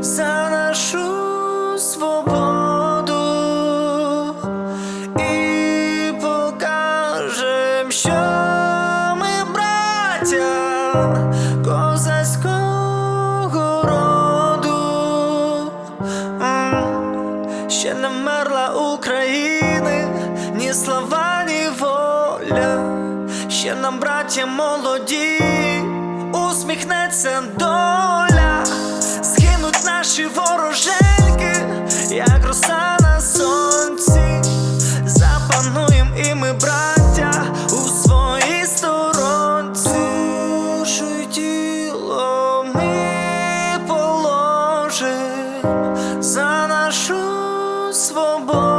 за нашу свободу. І покажем, що ми браття козацького роду. Ще не мерла України, ні слова, ні воля, ще нам браття молоді. Усміхнеться доля наші вороженьки, як роса на сонці. Запануєм і ми, браття, у своїй сторонці. Душу тіло ми положим за нашу свободу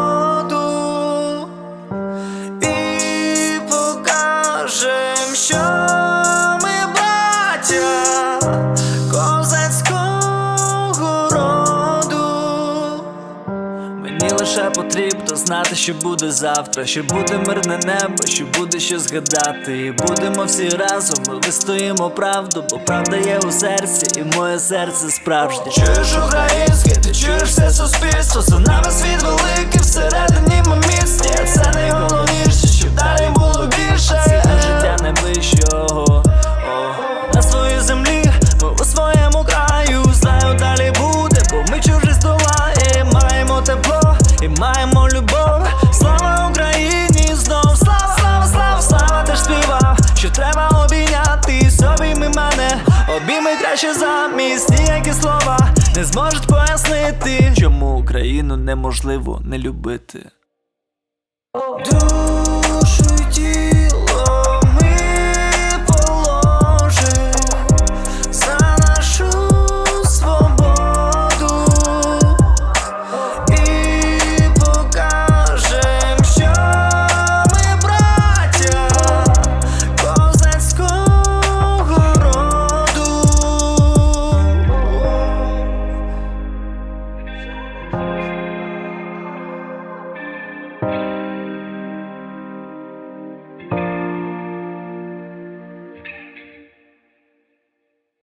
лише потрібно знати, що буде завтра, що буде мирне небо, що буде що згадати. І будемо всі разом, ми вистоїмо правду, бо правда є у серці, і моє серце справжнє. Чуєш українське, ти чуєш все суспільство, за нами світ великий, всередині ми що треба обійняти собі ми мене. Обійми краще замість ніякі слова не зможуть пояснити, чому Україну неможливо не любити.